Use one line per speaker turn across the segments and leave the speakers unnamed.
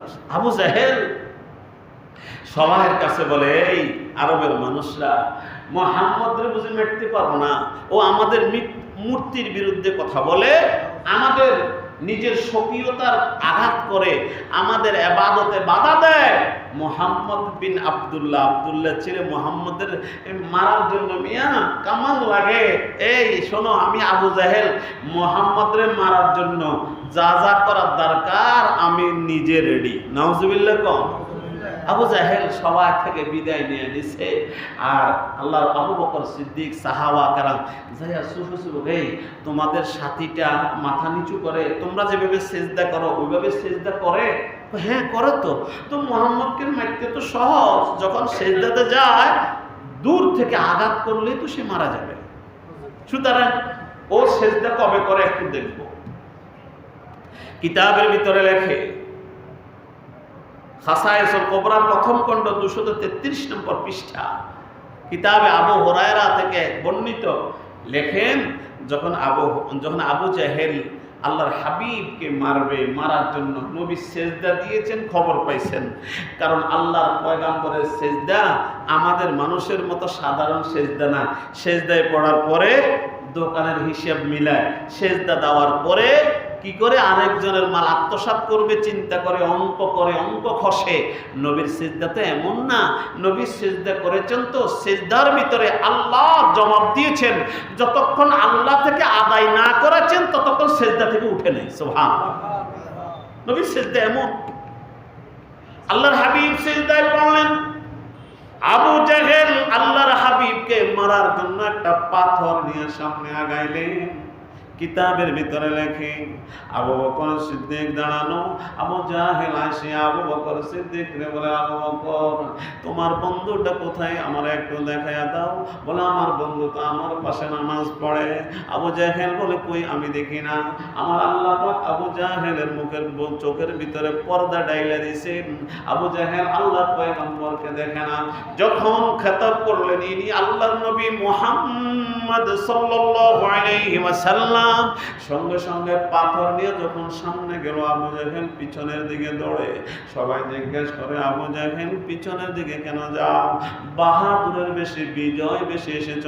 আবু জাহেল সবার কাছে বলে, এই আরবের মানুষরা মোহাম্মদের বুঝে মেটতে পারব না। ও আমাদের মূর্তির বিরুদ্ধে কথা বলে, আমাদের নিজের স্বকীয়তার আঘাত করে আমাদের এবাদতে বাধা দেয়। মোহাম্মদ বিন আবদুল্লাহ আবদুল্লাহ ছেলে মোহাম্মদের মারার জন্য মিয়া কামাল লাগে। এই শোনো, আমি আবু জাহেল, মোহাম্মদের মারার জন্য যা যা করার দরকার আমি নিজে রেডি নজবিল্লা কম। আবু জাহেল সবার থেকে বিদায় নিয়ে নিছে। আর আল্লাহ আবু বকর সিদ্দিক সাহাবা কারাম, যাইয়া সুফু সুফু এই, তোমাদের সাথীটা মাথা নিচু করে, তোমরা যেভাবে সেজদা করো, ওইভাবে সেজদা করে? হ্যাঁ করে তো। তো মোহাম্মদকে মারতে তো সহজ। যখন সেজদাতে যায়, দূর থেকে আঘাত করলেই তো সে মারা যাবে। সুতরাং ও সেজদা কবে করে একটু দেখব। কিতাবের ভিতরে লেখে খাসায়েসুল কোবরা প্রথম খণ্ড দুশত তেত্রিশ নম্বর পৃষ্ঠা। কিতাবে আবু হরায়রা থেকে বর্ণিত লেখেন, যখন আবু যখন আবু জাহেল আল্লাহর হাবিবকে মারবে, মারার জন্য নবী সেজদা দিয়েছেন, খবর পাইছেন। কারণ আল্লাহর পয়গাম্বরের সেজদা আমাদের মানুষের মতো সাধারণ সেজদা না। সেজদায় পড়ার পরে দোকানের হিসেব মিলায়। সেজদা দেওয়ার পরে কি করে? আরেকজনের মাল আত্মসাৎ করবে, চিন্তা করে, অঙ্ক করে, অঙ্ক খসে। নবীর সেজদা তো এমন না। নবীর সেজদা করেছেন তো, সেজদার ভিতরে আল্লাহ জবাব দিয়েছেন। যতক্ষণ আল্লাহ থেকে আদায় না করেছেন, ততক্ষণ সেজদা থেকে উঠে নেই। সোহান নবীর সেজদা এমন। আল্লাহর হাবিব সেজদায় পড়লেন। আবু জাহেল আল্লাহর হাবিবকে মারার জন্য একটা পাথর নিয়ে সামনে আগাইলেন। কিতাবের ভিতরে লেখে, আবু বকর সিদ্দিক দাঁড়ানো, আবু জাহেল আসে, আবু বকর সিদ্দিক রে, বলে আবু বকর, তোমার বন্ধুটা কোথায়? আমার একটু দেখাইয়া দাও। বলে, আমার বন্ধু তো আমার পাশে নামাজ পড়ে। আবু জাহেল বলে, কই, আমি দেখি না। আমার আল্লাহ পাক আবু জাহেলের মুখের চোখের ভিতরে পর্দা ডাইলা দিছে। আবু জাহেল আল্লাহর পয়গম্বরকে দেখে না। যখন খেতাব করলেন, ইনি আল্লাহর নবী মুহাম্মদ সাল্লাল্লাহু আলাইহি ওয়াসাল্লাম সঙ্গে সঙ্গে পাথর নিয়ে যখন সামনে গেল, আবু জাহেল পিছনের দিকে দৌড়ে। সবাই জিজ্ঞেস করে, আবু জাহেল, পিছনের দিকে কেন যাও? বাহাদুরের বেশি বিজয় বেশি এসেছ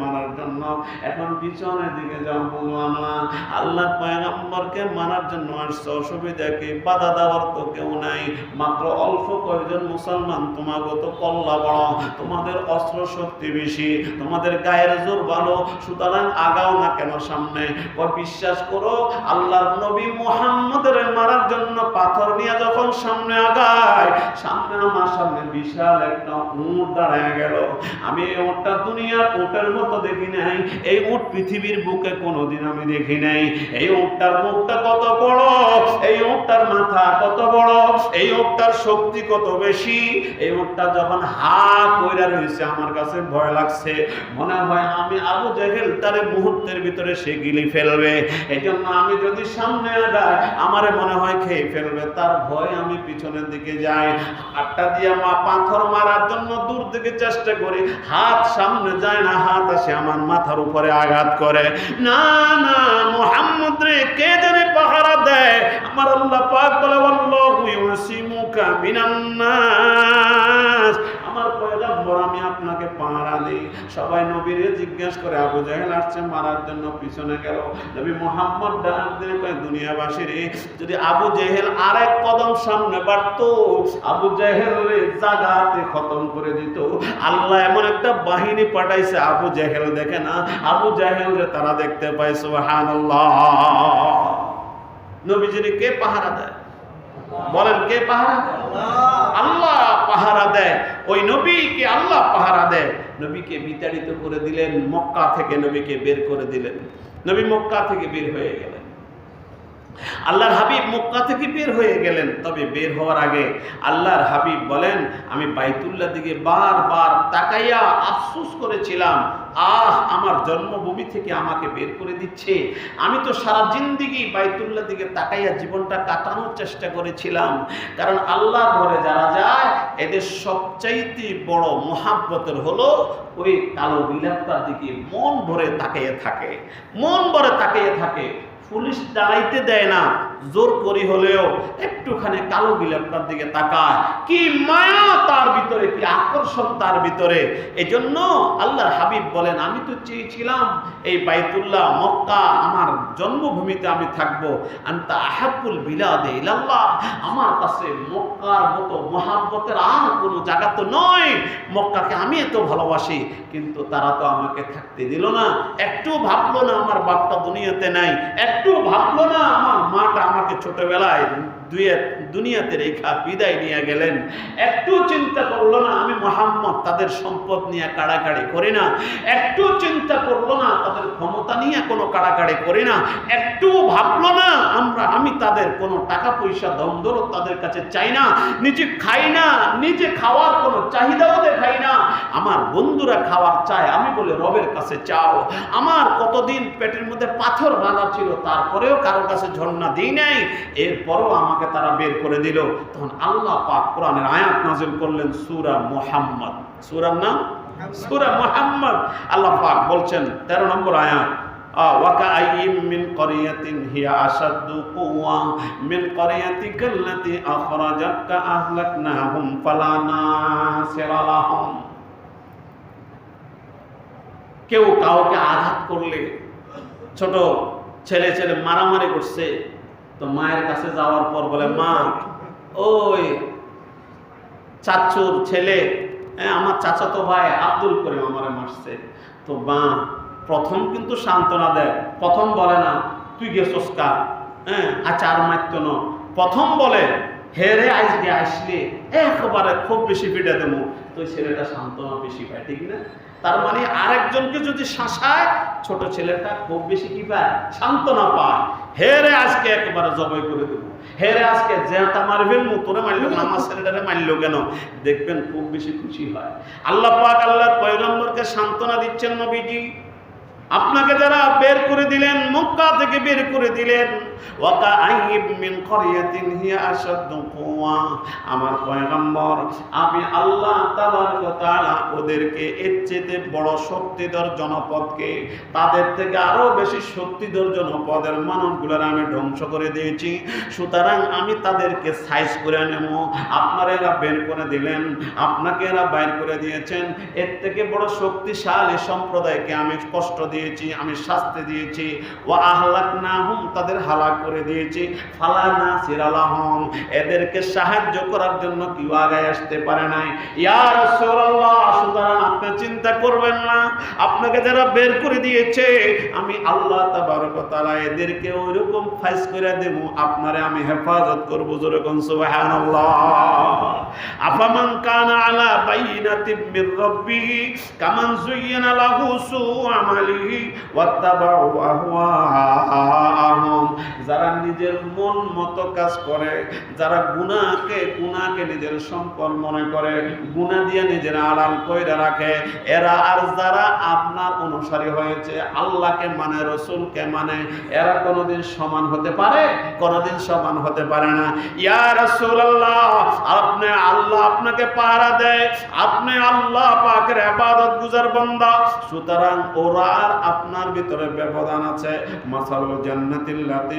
মারার জন্য। এখন পিছনের দিকে যাও আল্লাহ পয়গম্বরকে জন্য অসুবিধা কি? বাধা দেওয়ার তো কেউ নাই। মাত্র অল্প কয়েকজন মুসলমান তোমাকে তো কল্লা বড়। তোমাদের অস্ত্র শক্তি বেশি। তোমাদের গায়ের জোর ভালো। সুতরাং আগাও না কেন সামনে। ও বিশ্বাস করো, আল্লাহর নবী মুহাম্মদের মারার জন্য পাথর নিয়ে যখন সামনে আগায়, সামনে আমার সামনে বিশাল একটা উট দাঁড়ায় গেল। আমি এই উটটা দুনিয়ার উটের মতো দেখি নাই, এই উট পৃথিবীর বুকে কোনোদিন আমি দেখি নাই। এই উটটার মুখটা কত বড়, এই উটটার মাথা কত বড়, এই উটটার শক্তি কত বেশি, এই উটটা যখন হা কইরা রয়েছে আমার কাছে ভয় লাগছে। মনে হয় আমি আবু জেহেল তারে মুহূর্তের ভিতরে সে গিলি ফেলবে। এই জন্য আমি যদি সামনে আগাই, আমারে মনে হয় খেয়ে ফেলবে। তার ভয় আমি পিছনের দিকে যাই। হাতটা দিয়ে মা পাথর মারার জন্য দূর থেকে চেষ্টা করি। হাত সামনে যায় না, হাত আসে আমার মাথার উপরে আঘাত করে। না না, মোহাম্মদ রে, কে জানে পাহারা দেয়? আমার আল্লাহ পাক বলে আল্লাহু ইউসিমুকা মিনান নাস। পয়গম্বর আমি আপনাকে পাহারা দিই। সবাই নবীরে জিজ্ঞেস করে, আবু জাহেল আসছে, মারার জন্য পিছনে গেল? নবী মোহাম্মদ ডাক দিয়ে কয় দুনিয়াবাসী রে যদি আবু জেহেল আরেক কদম সামনে বাড়তো, আবু জেহেল জাগাতে খতম করে দিত। আল্লাহ এমন একটা বাহিনী পাঠাইছে, আবু জেহেল দেখে না, আবু জেহেল রে তারা দেখতে পায়, সুবহানাল্লাহ। নবীজিরে কে পাহারা দেয়? বলেন, কে পাহারা দেয়? আল্লাহ পাহারা দেয়। ওই নবীকে আল্লাহ পাহারা দেয়। নবীকে বিতাড়িত করে দিলেন, মক্কা থেকে নবীকে বের করে দিলেন। নবী মক্কা থেকে বের হয়ে গেলেন আল্লাহর হাবিব মক্কা থেকে বের হয়ে গেলেন। তবে বের হওয়ার আগে আল্লাহর হাবিব বলেন, আমি বাইতুল্লাহ দিকে বারবার তাকাইয়া আফসোস করেছিলাম, আহ, আমার জন্মভূমি থেকে আমাকে বের করে দিচ্ছে। আমি তো সারা জিন্দিগি বাইতুল্লাহ দিকে তাকাইয়া জীবনটা কাটানোর চেষ্টা করেছিলাম। কারণ আল্লাহর ঘরে যারা যায়, এদের সবচাইতে বড় মহাব্বতের হলো ওই কালো বিলাপটার দিকে মন ভরে তাকিয়ে থাকে। মন ভরে তাকিয়ে থাকে। পুলিশ দাঁড়াইতে দেয় না। জোর করি হলেও একটুখানি কালো গিলাপটার দিকে তাকায়। কি মায়া তার ভিতরে, কি আকর্ষণ তার ভিতরে। এই জন্য আল্লাহর হাবিব বলেন, আমি তো চেয়েছিলাম এই বাইতুল্লাহ, মক্কা, আমার জন্মভূমিতে আমি থাকব। আন্তা আহাবুল বিলাদে ইলাল্লাহ, আমার কাছে মক্কার মতো মহাব্বতের আর কোনো জায়গা তো নয়। মক্কাকে আমি এত ভালোবাসি, কিন্তু তারা তো আমাকে থাকতে দিল না। একটু ভাবলো না আমার বাপটা দুনিয়াতে নাই, একটু ভাবলো না আমার মাটা আমাকে ছোটবেলায় দুয়ে দুনিয়াতে রেখা বিদায় নিয়ে গেলেন। একটু চিন্তা করল না, আমি মোহাম্মদ তাদের সম্পদ নিয়ে কাড়াকাড়ি করি না। একটু চিন্তা করল না, তাদের ক্ষমতা নিয়ে কোনো কাড়াকাড়ি করি না। একটু ভাবলো না, আমরা, আমি তাদের কোনো টাকা পয়সা দ্বন্দ্ব তাদের কাছে চাই না। নিজে খাই না, নিজে খাওয়ার কোনো চাহিদাও দেখাই না। আমার বন্ধুরা খাওয়ার চায়, আমি বলে, রবের কাছে চাও। আমার কতদিন পেটের মধ্যে পাথর বাঁধা ছিল, তারপরেও কারও কাছে ঝর্ণা দিই নাই। এরপরও আমাকে তারা বের করে দিল তখন আল্লাহ পাক কোরআনের আয়াত নাজিল করলেন সূরা মুহাম্মদ সূরার নাম সূরা মুহাম্মদ আল্লাহ পাক বলছেন 13 নম্বর আয়াত وكأي من قرية هي أشد قوة من قريتك التي أخرجتك أهلكناهم فلا ناصر لهم কেউ কাউকে আঘাত করলে ছোট ছেলে ছেলে মারামারি করছে তো মায়ের কাছে যাওয়ার পর বলে, মা, ওই চাচুর ছেলে আমার চাচাতো ভাই আব্দুল করিম আমার মারছে। তো মা, প্রথম কিন্তু সান্ত্বনা দেয় প্রথম বলে না, তুই গেছস কার? হ্যাঁ আচ্ছা আর মারতো প্রথম বলে হে রে আজকে আসলে একবারে খুব বেশি পিঠে দেবো। তো ছেলেটা সান্ত্বনা বেশি পায়, ঠিক না? তার মানে আরেকজনকে যদি শাসায়, ছোট ছেলেটা খুব বেশি কি পায়? সান্ত্বনা পায়। হে রে আজকে একবারে জবাই করে দেবো। হে রে আজকে জেতা মারবেন তোরে মারলো আমার ছেলেটারে মারলো কেন? দেখবেন খুব বেশি খুশি হয়। আল্লাহ পাক আল্লাহর পয়গম্বরকে সান্ত্বনা দিচ্ছেন নবীজি। আপনাকে যারা বের করে দিলেন, মক্কা থেকে বের করে দিলেন আমার পয়গম্বর, আমি আল্লাহ তাআলা ওদেরকে এর বড় শক্তিধর জনপদকে, তাদের থেকে বেশি শক্তিধর জনপদের আমি ধ্বংস করে দিয়েছি। সুতরাং আমি তাদেরকে সাইজ করে নেব। আপনারা এরা বের করে দিলেন, আপনাকে এরা বাইর করে দিয়েছেন। এর থেকে বড় শক্তিশালী সম্প্রদায়কে আমি কষ্ট দিয়েছি, আমি শাস্তি দিয়েছি। ও আহ্লাক না হুম তাদের হালাক করে দিয়েছি। ফালা না সিরালাহম এদেরকে সাহায্য করার জন্য কেউ আগায় আসতে পারে নাই। ইয়া রাসূলুল্লাহ, সুতরাং আপনি চিন্তা করবেন না। আপনাকে যারা বের করে দিয়েছে, আমি আল্লাহ তাবারক ওয়া তাআলা এদেরকে ওইরকম ফাইজ করে দেব। আপনারে আমি হেফাজত করব যেরকম সুবহানাল্লাহ। আফামান কানা আলা বাইনাতিন মির রাব্বিহি কামান যুয়্যিনা লাহু সু আমালিহি ওয়াত্তাবাউ আহওয়াআহুম। যারা নিজের মন মতো কাজ করে, যারা গুনাহকে গুনাহকে নিজের সম্পদ মনে করে, গুনাহ দিয়ে নিজের আড়াল কইরা রাখে, এরা আর যারা আপনার অনুসারী হয়েছে, আল্লাহকে মানে রসুলকে মানে এরা কোনোদিন সমান হতে পারে? কোনোদিন সমান হতে পারে না। ইয়া রাসূলুল্লাহ, আপনি আল্লাহ আপনাকে পাহারা দেয়, আপনি আল্লাহ পাকের ইবাদত গুজার বান্দা। সুতরাং ওরা আর আপনার ভিতরে ব্যবধান আছে। মাসালুল জান্নাতিল্লাতি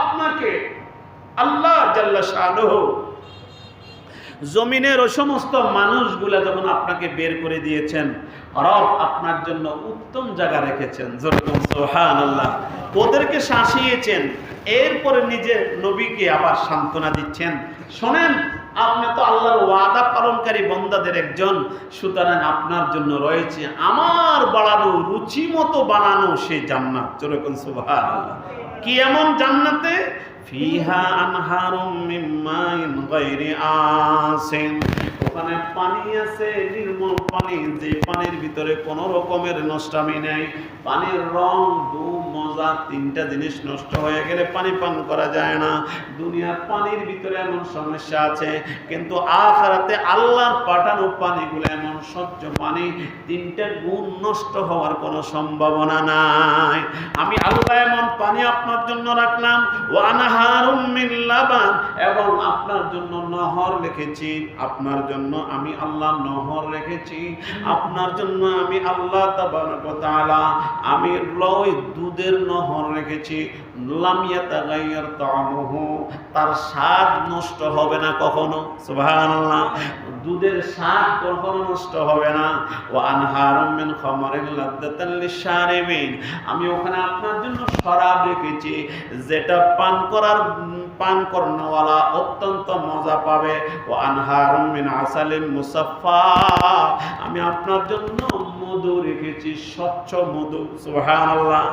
আপনাকে আল্লাহ জাল্লা জমিনের ও সমস্ত মানুষগুলা যখন আপনাকে বের করে দিয়েছেন, রব আপনার জন্য উত্তম জায়গা রেখেছেন। যেরকম আল্লাহ ওদেরকে শাসিয়েছেন, এরপরে নিজের নবীকে আবার সান্ত্বনা দিচ্ছেন। শোনেন, আপনি তো আল্লাহর ওয়াদা পালনকারী বন্দাদের একজন, সুতরাং আপনার জন্য রয়েছে আমার বাড়ানো রুচি মতো বানানো সেই জান্নাত। যেরকম সোহান আল্লাহ কি এমন জান্নাতে ফিহা আনহারুম মিন মাইন গায়রি আসিন ওখানে পানি আছে, নির্মল পানি, যে পানির ভিতরে কোনো রকমের নষ্টামি নেই। পানির রং দু মজা, তিনটা জিনিস নষ্ট হয়ে গেলে পানি পান করা যায় না। দুনিয়ার পানির ভিতরে এমন সমস্যা আছে, কিন্তু আখারাতে আল্লাহর পাঠানো পানিগুলো এমন স্বচ্ছ পানি, তিনটা গুণ নষ্ট হওয়ার কোনো সম্ভাবনা নাই। আমি আল্লাহ এমন পানি আপনার জন্য রাখলাম, ওয়ানাহারুম মিন লাবান, এবং আপনার জন্য নহর রেখেছি, আপনার জন্য আমি আল্লাহ নহর রেখেছি, আপনার জন্য আমি আল্লাহ তাবারক তাআলা, আমি লয় দুধের রেখেছি, লাম ইয়াতাগাইয়ার তা'আমুহু, তার স্বাদ নষ্ট হবে না কখনো। দুধের স্বাদ কখনো নষ্ট হবে না। ওয়া আনহারুম মিন আমি ওখানে আপনার জন্য শরাব রেখেছি, যেটা পান করার, পান করনেওয়ালা অত্যন্ত মজা পাবে। ও আনহারুম মিন মুসাফফা। আমি আপনার জন্য মধু রেখেছি, স্বচ্ছ মধু, সুবহানাল্লাহ।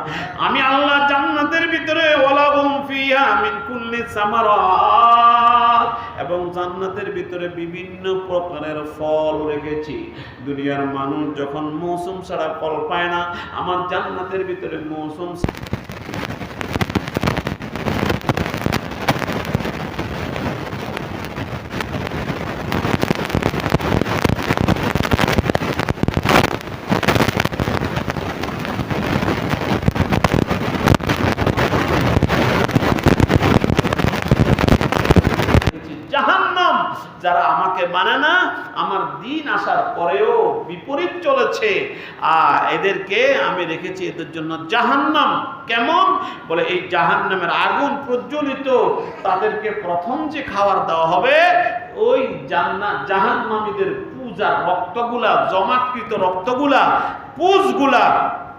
আমি আল্লাহ জান্নাতের ভিতরে, ওয়ালাহুম ফিহা মিন কুল্লি সামারাত। এবং জান্নাতের ভিতরে বিভিন্ন প্রকারের ফল রেখেছি। দুনিয়ার মানুষ যখন মৌসুম ছাড়া ফল পায় না, আমার জান্নাতের ভিতরে মৌসুম জাহান্নাম যারা আমাকে মানে না আমার দিন আসার পরেও বিপরীত চলেছে। আর এদেরকে আমি রেখেছি এদের জন্য জাহান্নাম। কেমন? বলে এই জাহান্নামের আগুন প্রজ্বলিত। তাদেরকে প্রথম যে খাবার দেওয়া হবে, ওই জান্নাত জাহান্নামীদের পূজার রক্তগুলা জমাকৃত রক্তগুলা, পুজগুলা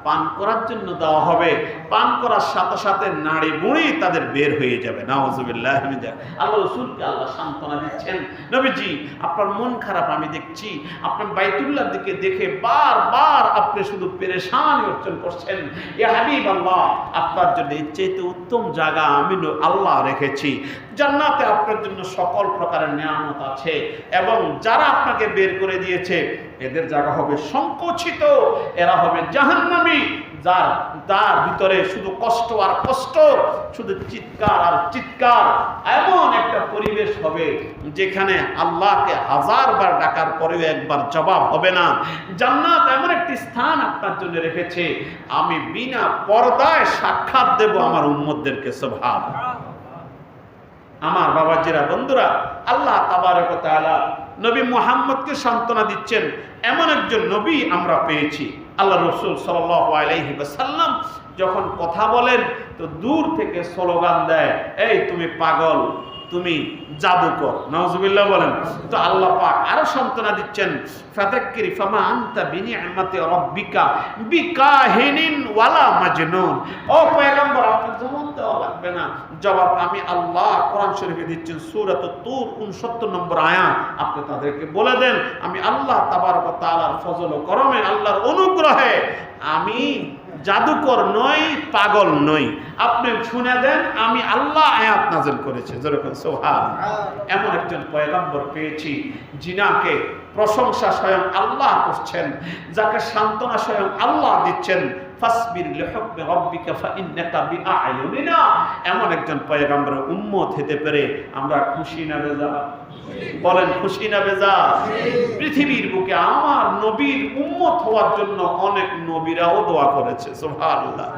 পান করার জন্য দেওয়া হবে। পান করার সাথে সাথে নাড়ি বুড়ি তাদের বের হয়ে যাবে। নাওজুবিল্লাহ আল্লাহ রসুলকে আল্লাহ সান্ত্বনা দিচ্ছেন। নবীজি, আপনার মন খারাপ আমি দেখছি। আপনার বাইতুল্লাহ দিকে দেখে বারবার আপনি শুধু পেরেশান অর্জন করছেন। এ হাবিব আল্লাহ আপনার জন্য এর চাইতে উত্তম জায়গা আমি আল্লাহ রেখেছি। জান্নাতে আপনার জন্য সকল প্রকারের নিয়ামত আছে এবং যারা আপনাকে বের করে দিয়েছে, এদের জায়গা হবে সংকুচিত, এরা হবে জাহান্নামী, যার, তার ভিতরে শুধু কষ্ট আর কষ্ট, শুধু চিৎকার আর চিৎকার। এমন একটা পরিবেশ হবে যেখানে আল্লাহকে হাজার বার ডাকার পরেও একবার জবাব হবে না। জান্নাত এমন একটি স্থান আপনার জন্য রেখেছে, আমি বিনা পর্দায় সাক্ষাৎ দেব আমার উম্মতদেরকে স্বভাব আমার বাবা বাবাজিরা বন্ধুরা, আল্লাহ তাবারক ওয়া তাআলা নবী মোহাম্মদকে সান্ত্বনা দিচ্ছেন, এমন একজন নবী আমরা পেয়েছি। আল্লাহ রসুল সাল্লাম যখন কথা বলেন, তো দূর থেকে স্লোগান দেয়, এই তুমি পাগল তুমি জাদুকর, নাউজুবিল্লাহ বলেন। তো আল্লাহ পাক আরও সান্ত্বনা দিচ্ছেন ফাতাক্কির ফামা আনতা বিনিআমাতি রাব্বিকা বিকাহিনিন ওয়ালা মাজনুন। ও পয়গম্বর দেওয়া লাগবে না। জবাব, আমি আল্লাহ কোরআন শরীফে দিচ্ছেন সূরাত তুর 69 নম্বর আয়াত। আপনি তাদেরকে বলে দেন, আমি আল্লাহ তাবারক ওয়া ফজল ও করমে, আল্লাহর অনুগ্রহে আমি জাদুকর নই, পাগল নই। আপনি শুনে দেন, আমি আল্লাহ আয়াত নাযিল করেছে। যেরকম সোহান, এমন একজন পয়গম্বর পেয়েছি জিনাকে প্রশংসা স্বয়ং আল্লাহ করছেন, যাকে সান্ত্বনা স্বয়ং আল্লাহ দিচ্ছেন এমন একজন পয়গম্বরের উম্মত হতে পেরে আমরা খুশি না বেজা বলেন, খুশি না বেজা পৃথিবীর বুকে আমার নবীর উম্মত হওয়ার জন্য অনেক নবীরাও দোয়া করেছে আল্লাহ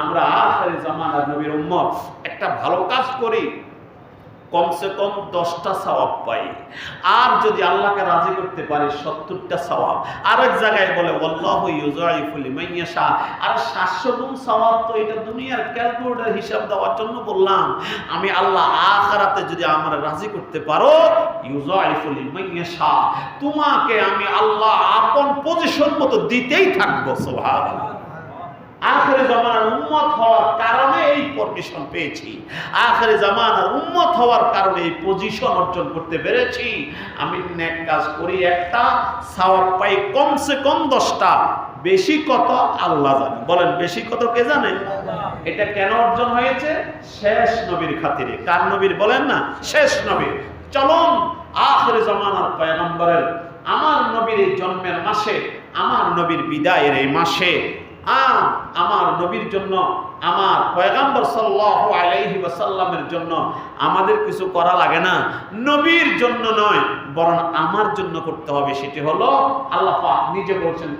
আমরা আখেরি জামানার নবীর উম্মত। একটা ভালো কাজ করি কমসে কম দশটা সওয়াব পাই। আর যদি আল্লাহকে রাজি করতে পারি, সত্তরটা সওয়াব। আর এক জায়গায় বলে আর সাতশো গুণ সওয়াব তো এটা দুনিয়ার ক্যালকুলেটর হিসাব দেওয়ার জন্য বললাম। আমি আল্লাহ আখারাতে যদি আমার রাজি করতে পারো ইউজাইফুল মাইয়াশা তোমাকে আমি আল্লাহ আপন পজিশন মতো দিতেই থাকব, সুবহানাল্লাহ। আখেরে জামানার উম্মত হওয়ার কারণে এই পারমিশন পেয়েছি। আখেরে জামানার উম্মত হওয়ার কারণে এই পজিশন অর্জন করতে পেরেছি। আমি নেক কাজ করি একটা, সওয়াব পাই কমসে কম দশটা। বেশি কত? আল্লাহ জানে। বলেন, বেশি কত কে জানে? এটা কেন অর্জন হয়েছে? শেষ নবীর খাতিরে। কার নবীর বলেন না? শেষ নবীর। চলুন, আখেরে জামানার পয়গম্বরের, আমার নবীর জন্মের মাসে, আমার নবীর বিদায়ের এই মাসে হ্যাঁ আমার নবীর জন্য, আমার পয়গাম্বর আলাইহি ওয়াসাল্লামের জন্য আমাদের কিছু করা লাগে না। নবীর জন্য নয়, বরং আমার জন্য করতে হবে। সেটি হলো আল্লাহ নিজে বলছেন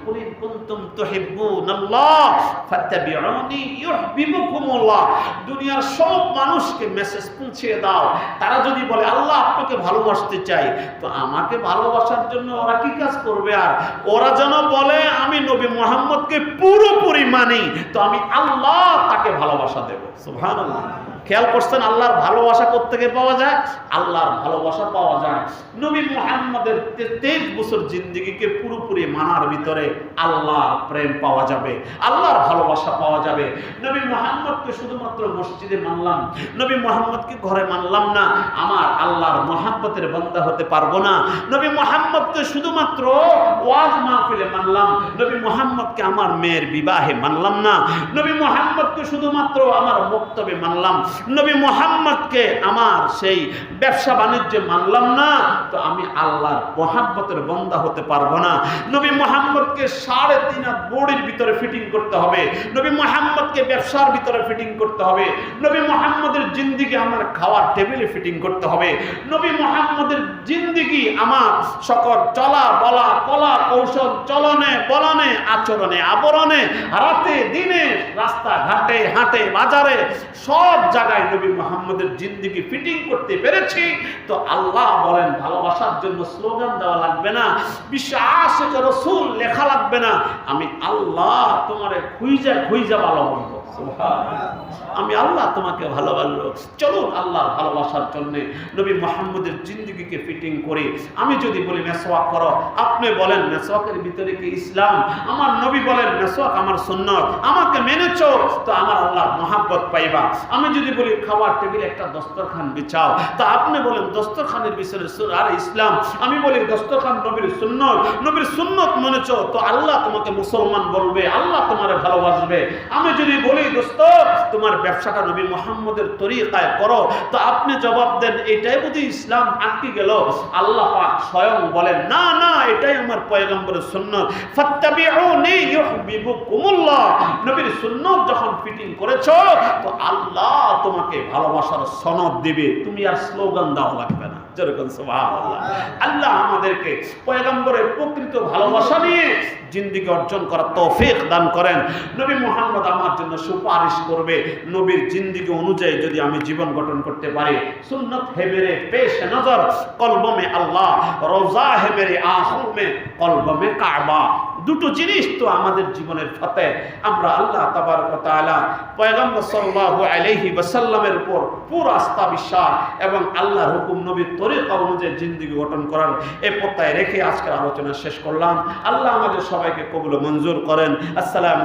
দুনিয়ার সব মানুষকে মেসেজ পৌঁছে দাও। তারা যদি বলে, আল্লাহ আপনাকে ভালোবাসতে চাই, তো আমাকে ভালোবাসার জন্য ওরা কি কাজ করবে আর? ওরা যেন বলে, আমি নবী মোহাম্মদকে পুরোপুরি মানি। তো আমি আল্লাহ তাকে ভালোবাসা দেব। সুবহানাল্লাহ। খেয়াল করছেন আল্লাহর ভালোবাসা থেকে পাওয়া যায়? আল্লাহর ভালোবাসা পাওয়া যায়। নবী মোহাম্মদের তেইশ বছর জিন্দিগিকে পুরোপুরি মানার ভিতরে আল্লাহর প্রেম পাওয়া যাবে, আল্লাহর ভালোবাসা পাওয়া যাবে। নবী মুহাম্মদকে শুধুমাত্র মসজিদে মানলাম, নবী মোহাম্মদকে ঘরে মানলাম না, আমার আল্লাহর মহাব্বতের বন্দা হতে পারব না। নবী মুহাম্মদকে শুধুমাত্র ওয়াজ মাহফিলে মানলাম, নবী মুহাম্মদকে আমার মেয়ের বিবাহে মানলাম না। নবী মুহাম্মদকে শুধুমাত্র আমার বক্তব্যে মানলাম নবী মোহাম্মদকে আমার সেই ব্যবসা বাণিজ্যে মানলাম না, তো আমি আল্লাহর মোহাম্মতের বন্দা হতে পারব না। নবী মোহাম্মদকে সাড়ে তিন বড়ির ভিতরে ফিটিং করতে হবে। নবী মোহাম্মদকে ব্যবসার ভিতরে ফিটিং করতে হবে। নবী মোহাম্মদের জিন্দিগি আমার খাওয়ার টেবিলে ফিটিং করতে হবে। নবী মোহাম্মদের জিন্দিগি আমার সকল চলা বলা, কলা কৌশল চলনে, বলনে, আচরণে, আবরণে, রাতে, দিনে রাস্তা ঘাটে হাটে, বাজারে, সব জায়গায় নবী মোহাম্মদের জিন্দিগি ফিটিং করতে পেরেছি। তো আল্লাহ বলেন, ভালোবাসার জন্য স্লোগান দেওয়া লাগবে না, বিশ্বাস রসুল লেখা লাগবে না। আমি আল্লাহ তোমারে খুঁজে ভালো ভালোবাসবো। আমি আল্লাহ তোমাকে ভালোবাসবো চলুন আল্লাহর ভালোবাসার জন্য নবী মোহাম্মদের জিন্দগিকে ফিটিং করি। আমি যদি বলি মেসোয়াক করো। আপনি বলেন মেসোয়াকের ভিতরে কি ইসলাম? আমার নবী বলেন মেসোয়াক আমার সুন্নত। আমাকে মেনে মেনেছ তো আমার আল্লাহর মহাব্বত পাইবা। আমি যদি বলি, খাবার টেবিলে একটা দস্তরখান বিছাও। তো আপনি বলেন, দস্তরখানের বিষয়ে আর ইসলাম। আমি বলি, দস্তরখান নবীর সুন্নত। নবীর সুন্নত মেনেছ তো আল্লাহ তোমাকে মুসলমান বলবে, আল্লাহ তোমার ভালোবাসবে। আমি যদি বলি দোস্ত, তোমার ব্যবসাটা নবী মোহাম্মদের তরিকায় করো। তো আপনি জবাব দেন, এটাই বুঝি ইসলাম আটকে গেল। আল্লাহ পাক স্বয়ং বলেন, না না, এটাই আমার পয়গম্বরের সুন্নত। নবীর সুন্নত যখন ফিটিং করেছ, তো আল্লাহ তোমাকে ভালোবাসার সনদ দিবে। তুমি আর স্লোগান দাও লাগবে না। যেরকম আল্লাহ আমাদেরকে পয়গম্বরের প্রকৃত ভালোবাসা নিয়ে জিন্দিগি অর্জন করার তৌফিক দান করেন। নবী মোহাম্মদ আমার জন্য সুপারিশ করবে, নবীর জিন্দিগি অনুযায়ী যদি আমি জীবন গঠন করতে পারি। সুন্নত হেবেরে পেশ নজর, কলবমে আল্লাহ, রোজা হেবেরে আহমে কলবমে কাবা। দুটো জিনিস তো আমাদের জীবনের ফাতে। আমরা আল্লাহ তাবার কথা পয়গম্বর সাল্লাহ আলহি বাসাল্লামের উপর পুরো আস্থা বিশ্বাস এবং আল্লাহর হুকুম নবীর তরিকা অনুযায়ী জিন্দিগি গঠন করার এ পত্তায় রেখে আজকের আলোচনা শেষ করলাম। আল্লাহ আমাদের সবাইকে কবুল মঞ্জুর করেন। আসসালাম